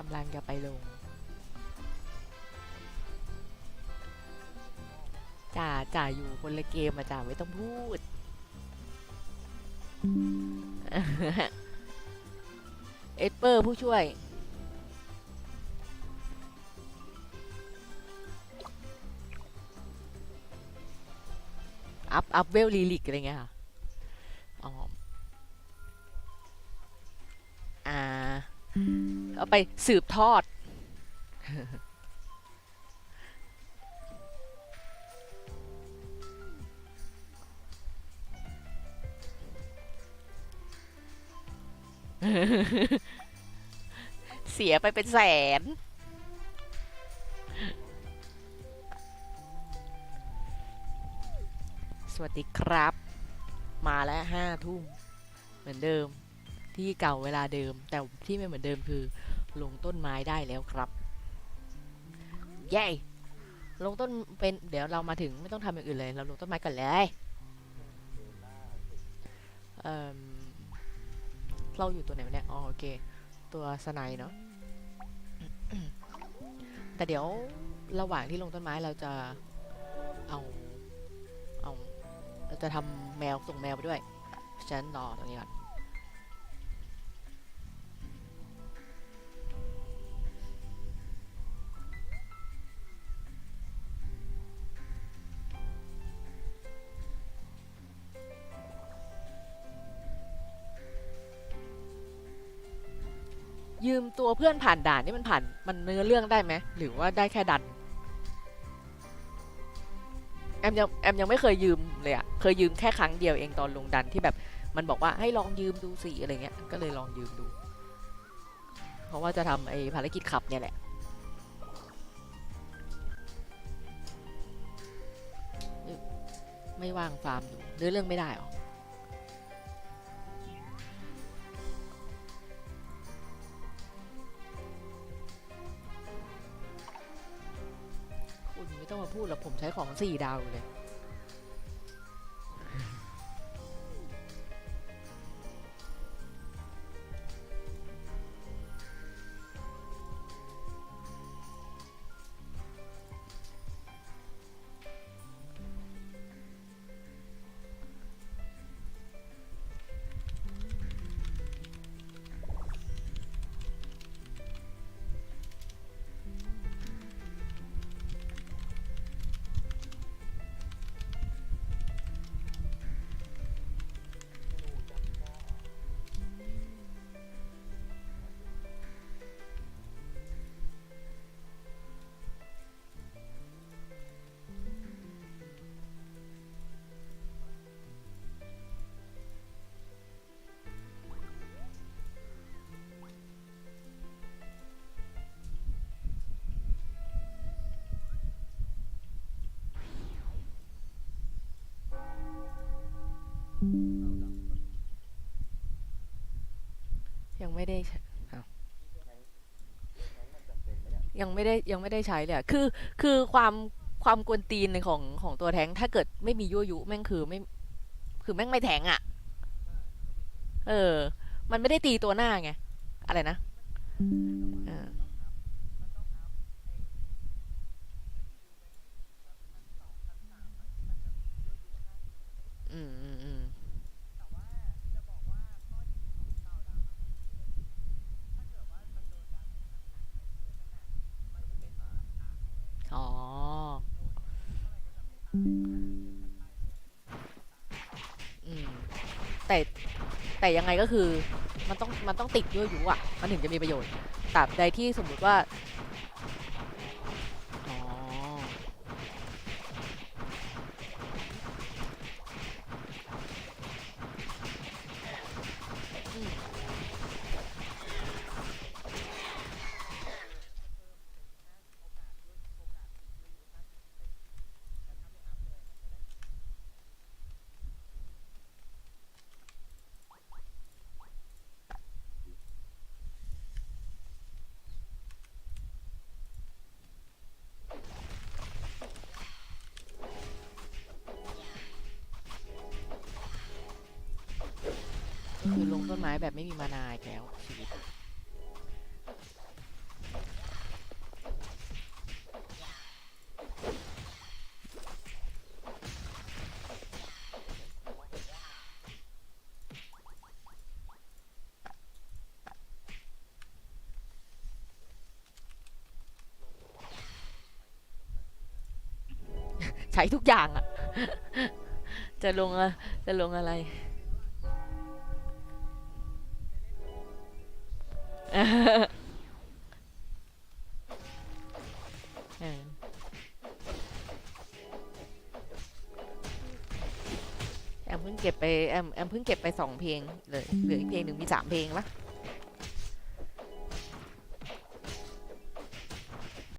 กำลังจะไปลง จ่าจ่าอยู่คนละเกมอะจ่าไม่ต้องพูด เอสเปอร์ผู้ช่วย อัพ อัพเวลลีลิกอะไรเงี้ยค่ะอ๋ออ่า เอาไปสืบทอด เสียไปเป็นแสนสวัสดีครับ มาแล้วห้าทุ่มเหมือนเดิม ที่เก่าเวลาเดิม แต่ที่ไม่เหมือนเดิมคือลงต้นไม้ได้แล้วครับเย้ลงต้นเป็นเดี๋ยวเรามาถึงไม่ต้องทำอย่างอื่นเลย เราลงต้นไม้ก่อนเลยเอ่มเราอยู่ตัวไหนเนี่ยอ๋อโอเค ตัวสไนด์เนาะแต่เดี๋ยวระหว่างที่ลงต้นไม้เราจะเอาเอาเราจะทำแมวส่งแมวไปด้วยฉันรอตรงนี้ก่อน ยืมตัวเพื่อนผ่านด่านนี่มันผ่านมันเนื้อเรื่องได้ไหมหรือว่าได้แค่ดันแอมยังแอมยังไม่เคยยืมเลยอะเคยยืมแค่ครั้งเดียวเองตอนลงดันที่แบบมันบอกว่าให้ลองยืมดูสิอะไรเงี้ยก็เลยลองยืมดู เพราะว่าจะทำไอ้ภารกิจขับเนี่ยแหละไม่ว่างฟาร์มอยู่เนื้อเรื่องไม่ได้หรอ ต้องมาพูดหรอกผมใช้ของสี่ดาวอยู่เลย ยังไม่ได้ใช้ยังไม่ได้ยังไม่ได้ใช้เลยคือคือความความกวนตีนในของของตัวแท้งถ้าเกิดไม่มียั่วยุแม่งคือไม่ คือแม่งไม่แทงอะ่ะ เออ มันไม่ได้ตีตัวหน้าไง อะไรนะ แต่แต่ยังไงก็คือมันต้องมันต้องติดยั่วยุอะ มันถึงจะมีประโยชน์ตราบใดที่สมมุติว่า คือลงต้นไม้แบบไม่มีมานายแล้วชีวิตใช้ทุกอย่างอะจะลงอะจะลงอะไร เออแอมเพิ่งเก็บไปแอมแอมเพิ่งเก็บไปสองเพลงเลยเหลืออีกเพลงหนึ่งมีสามเพลงปะ